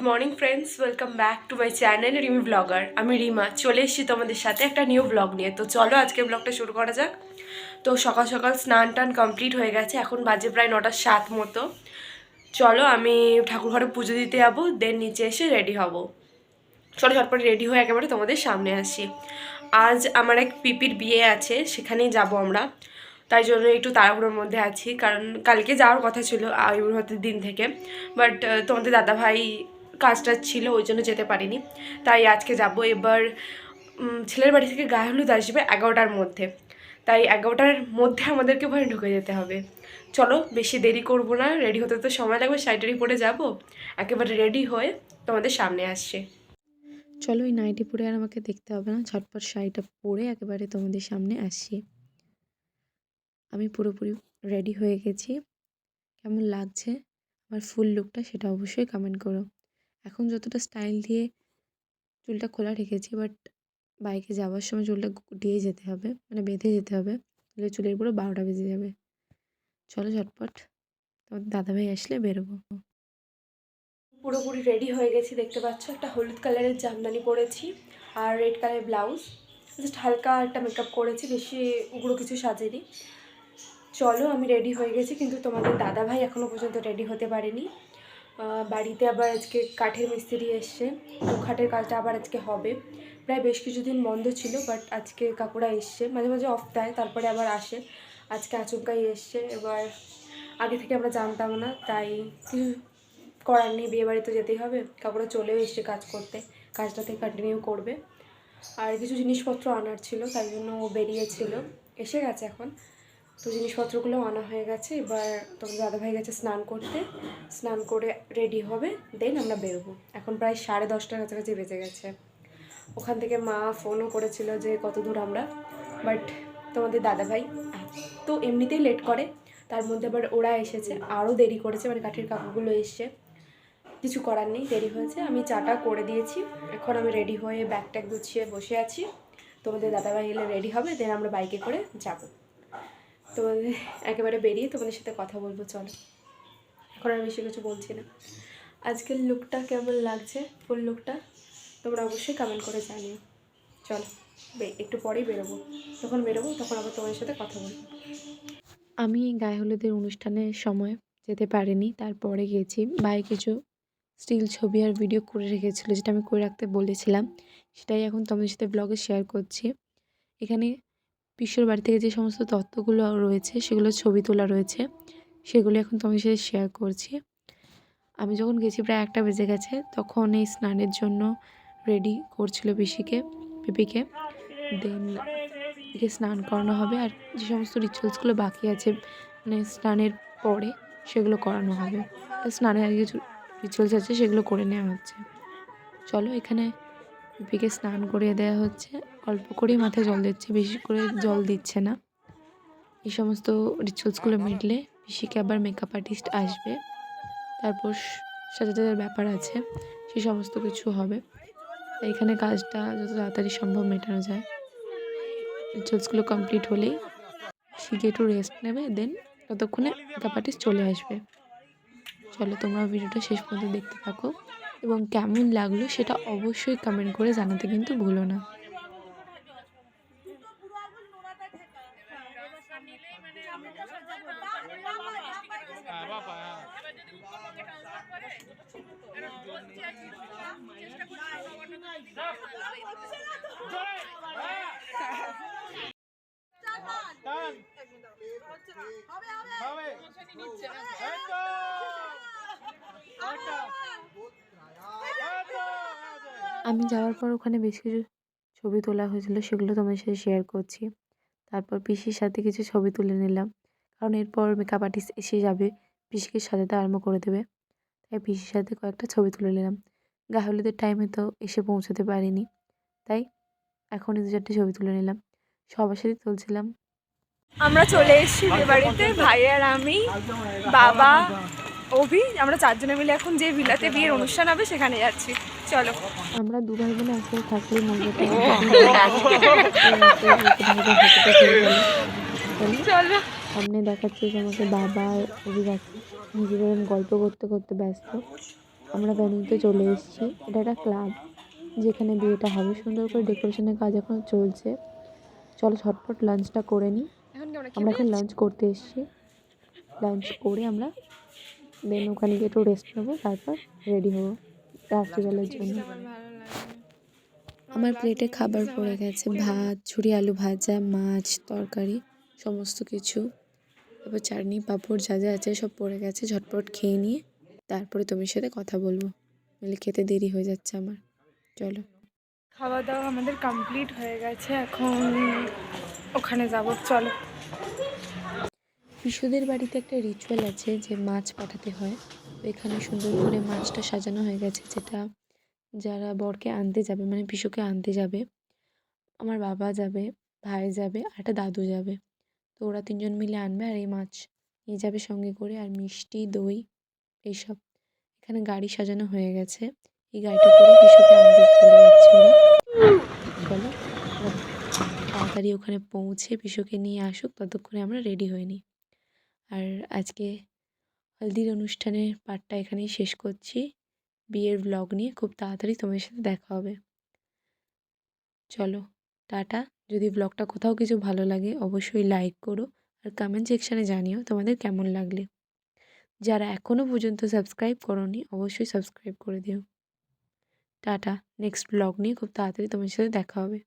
Good morning friends welcome back to my channel Rimi blogger আমি রিমা। চলে এসেছি তোমাদের সাথে একটা নিউ ব্লগ নিয়ে। তো চলো আজকে ব্লগটা শুরু করা যাক। তো সকাল সকাল স্নান টান কমপ্লিট হয়ে গেছে। এখন বাজে প্রায় নটা সাত মতো। চলো আমি ঠাকুর ঘরে পুজো দিতে যাব দেন নিচে এসে রেডি হব। চলো ঝটপট রেডি হয়ে একেবারে তোমাদের সামনে আসি। আজ আমার এক পিপির বিয়ে আছে, সেখানেই যাব আমরা। তাই জন্য একটু তাড়াহুড়োর মধ্যে আছি। কারণ কালকে যাওয়ার কথা ছিল আয়ুর্ভাতের দিন থেকে। বাট তোমাদের দাদাভাই কাজটা ছিল, ওই জন্য যেতে পারিনি। তাই আজকে যাব। এবার ছেলের বাড়ি থেকে গায়ে হলুদ আসবে এগারোটার মধ্যে। তাই এগারোটার মধ্যে আমাদেরকে ওখানে ঢুকে যেতে হবে। চলো, বেশি দেরি করব না। রেডি হতে তো সময় লাগবে শাড়িটারি পরে যাব। একেবারে রেডি হয়ে তোমাদের সামনে আসছে। চলো, এই নাইটি পরে আর আমাকে দেখতে হবে না। ঝটপট শাড়িটা পরে একেবারে তোমাদের সামনে আসছি। আমি পুরোপুরি রেডি হয়ে গেছি। কেমন লাগছে? আমার ফুল লুকটা সেটা অবশ্যই কমেন্ট করো। এখন যতটা স্টাইল দিয়ে চুলটা খোলা রেখেছি বাট বাইকে যাওয়ার সময় চুলটা গুটিয়ে যেতে হবে মানে বেঁধে যেতে হবে, তাহলে চুলের পুরো বারোটা বেজে যাবে। চলো ঝটপট তোমার দাদাভাই আসলে বেরোবো। পুরোপুরি রেডি হয়ে গেছি, দেখতে পাচ্ছ একটা হলুদ কালারের জামদানি পরেছি আর রেড কালারের ব্লাউজ জাস্ট হালকা একটা মেকআপ করেছি, বেশি উগ্র কিছু সাজেনি। চলো, আমি রেডি হয়ে গেছি, কিন্তু তোমাদের দাদা ভাই এখনও পর্যন্ত রেডি হতে পারেনি। বাড়িতে আবার আজকে কাঠের মিস্ত্রি এসছে। তো খাটের কাজটা আবার আজকে হবে। প্রায় বেশ কিছুদিন বন্ধ ছিল বাট আজকে কাকুরা এসছে। মাঝে মাঝে অফ দেয়, তারপরে আবার আসে। আজকে আচমকাই এসছে। এবার আগে থেকে আমরা জানতাম না, তাই কিছু করার নেই, বিয়ে বাড়িতে যেতেই হবে। কাকুরা চলেও এসছে কাজ করতে। কাজটাতে কন্টিনিউ করবে। আর কিছু জিনিসপত্র আনার ছিল, তাই জন্য ও বেরিয়েছিল। এসে গেছে এখন। তো জিনিসপত্রগুলো আনা হয়ে গেছে। এবার তোমার দাদাভাই গেছে স্নান করতে। স্নান করে রেডি হবে দেন আমরা বেরোবো। এখন প্রায় সাড়ে দশটার কাছাকাছি বেজে গেছে। ওখান থেকে মা ফোনও করেছিল যে কত দূর আমরা। বাট তোমাদের দাদাভাই এত এমনিতেই লেট করে, তার মধ্যে আবার ওরা এসেছে। আরও দেরি করেছে মানে কাঠের কাকুগুলো এসছে। কিছু করার নেই, দেরি হয়েছে। আমি চাটা করে দিয়েছি। এখন আমি রেডি হয়ে ব্যাগ ট্যাগ গুছিয়ে বসে আছি। তোমাদের দাদাভাই এলে রেডি হবে দেন আমরা বাইকে করে যাব। তোমাদের একেবারে বেরিয়ে তোমাদের সাথে কথা বলব, চলো। এখন আর বেশি কিছু বলছি না। আজকের লুকটা কেমন লাগছে? ফুল লুকটা তোমরা অবশ্যই কমেন্ট করে জানিও। চলো একটু পরেই বেরোবো। যখন বেরোবো তখন আবার তোমাদের সাথে কথা বলব। আমি গায়ে হলুদের অনুষ্ঠানের সময় যেতে পারিনি, তারপরে গেছি। ভাই কিছু স্টিল ছবি আর ভিডিও করে রেখেছিলো, যেটা আমি করে রাখতে বলেছিলাম। সেটাই এখন তোমাদের সাথে ব্লগে শেয়ার করছি। এখানে পিসোর বাড়ি থেকে যে সমস্ত তত্ত্বগুলো রয়েছে, সেগুলো ছবি তোলা রয়েছে, সেগুলো এখন তোমাদের সাথে শেয়ার করছি। আমি যখন গেছি প্রায় একটা বেজে গেছে, তখন এই স্নানের জন্য রেডি করছিল পিসিকে, পিপিকে। দেন একে স্নান করানো হবে আর যে সমস্ত রিচুয়ালসগুলো বাকি আছে মানে স্নানের পরে সেগুলো করানো হবে। স্নানের আগে কিছু রিচুয়ালস আছে, সেগুলো করে নেওয়া হচ্ছে। চলো এখানে পিপিকে স্নান করিয়ে দেওয়া হচ্ছে। অল্প করেই মাথায় জল দিচ্ছে বেশি করে জল দিচ্ছে না। এই সমস্ত রিচুয়ালসগুলো মিটলে পিসিকে আবার মেকআপ আর্টিস্ট আসবে। তারপর সাজাতে ব্যাপার আছে সে সমস্ত কিছু হবে। এখানে কাজটা যত তাড়াতাড়ি সম্ভব মেটানো যায়। রিচুয়ালসগুলো কমপ্লিট হলেই শিখে একটু রেস্ট নেবে দেন ততক্ষণে মেকআপ আর্টিস্ট চলে আসবে। চলো তোমরা ভিডিওটা শেষ পর্যন্ত দেখতে থাকো। এবং কেমন লাগল সেটা অবশ্যই কমেন্ট করে জানাতে কিন্তু ভুলো না। আমি যাওয়ার পর ওখানে বেশ কিছু ছবি তোলা হয়েছিল সেগুলো তোমাদের সাথে শেয়ার করছি। তারপর পিসির সাথে কিছু ছবি তুলে নিলাম। কারণ এরপর মেকআপ আর্টিস্ট এসে যাবে। পিসিকে সাজাতে আরম্ভ করে দেবে। তাই পিসির সাথে কয়েকটা ছবি তুলে নিলাম। গায়ে হলুদের টাইমে তো এসে পৌঁছাতে পারিনি। তাই এখনই দু চারটে ছবি তুলে নিলাম। সবার সাথে তুলছিলাম। আমরা চলে এসেছি বাড়িতে। ভাই আর আমি বাবা অভি আমরা চারজনে মিলে এখন যে ভিলাতে বিয়ের অনুষ্ঠান হবে সেখানে যাচ্ছি। চলো। আমরা দু ভাই বোনে একসাথে থাকলে মজাটা চলো। সামনে দেখাচ্ছে যে আমাকে বাবা অভিভাবক নিজেদের গল্প করতে করতে ব্যস্ত। আমরা ভেন্যুতে চলে এসেছি। এটা একটা ক্লাব যেখানে বিয়েটা হবে। সুন্দর করে ডেকোরেশনের কাজ এখন চলছে। চলো ঝটপট লাঞ্চটা করে নিই। আমরা এখন লাঞ্চ করতে এসেছি। লাঞ্চ করে আমরা দেন ওখানে গিয়ে একটু রেস্ট নেব তারপর রেডি হব। রাত্রিবেলার জন্য। আমার প্লেটে খাবার পড়ে গেছে। ভাত ঝুরি আলু ভাজা মাছ তরকারি সমস্ত কিছু। তারপর চাটনি পাঁপড় যা যা আছে সব পড়ে গেছে ঝটপট খেয়ে নিয়ে তারপরে তোমার সাথে কথা বলব। নাহলে খেতে দেরি হয়ে যাচ্ছে আমার। চলো। খাওয়া দাওয়া আমাদের কমপ্লিট হয়ে গেছে এখন ওখানে যাব চলো। বিশুদের বাড়িতে একটা রিচুয়াল আছে যে মাছ পাঠাতে হয়। এখানে সুন্দর করে মাছটা সাজানো হয়ে গেছে যেটা যারা বরকে আনতে যাবে মানে পিসুকে আনতে যাবে আমার বাবা যাবে ভাই যাবে আর একটা দাদু যাবে। তো ওরা তিনজন মিলে আনবে আর এই মাছ নিয়ে যাবে সঙ্গে করে আর মিষ্টি, দই এইসব। এখানে গাড়ি সাজানো হয়ে গেছে। এই গাড়িটা করে পিসুকে আনতে চলে যাচ্ছে ওরা। চলো তাড়াতাড়ি ওখানে পৌঁছে পিসুকে নিয়ে আসুক, ততক্ষণে আমরা রেডি হয়ে নিই। আর আজকে হলদির অনুষ্ঠানের পার্টটা এখানেই শেষ করছি। বিয়ের ব্লগ নিয়ে খুব তাড়াতাড়ি তোমাদের সাথে দেখা হবে। চলো। টাটা। যদি ব্লগটা কোথাও কিছু ভালো লাগে, অবশ্যই লাইক করো আর কমেন্ট সেকশানে জানিও তোমাদের কেমন লাগলে। যারা এখনও পর্যন্ত সাবস্ক্রাইব করনি, অবশ্যই সাবস্ক্রাইব করে দিও। টাটা। নেক্সট ব্লগ নিয়ে খুব তাড়াতাড়ি তোমার সাথে দেখা হবে।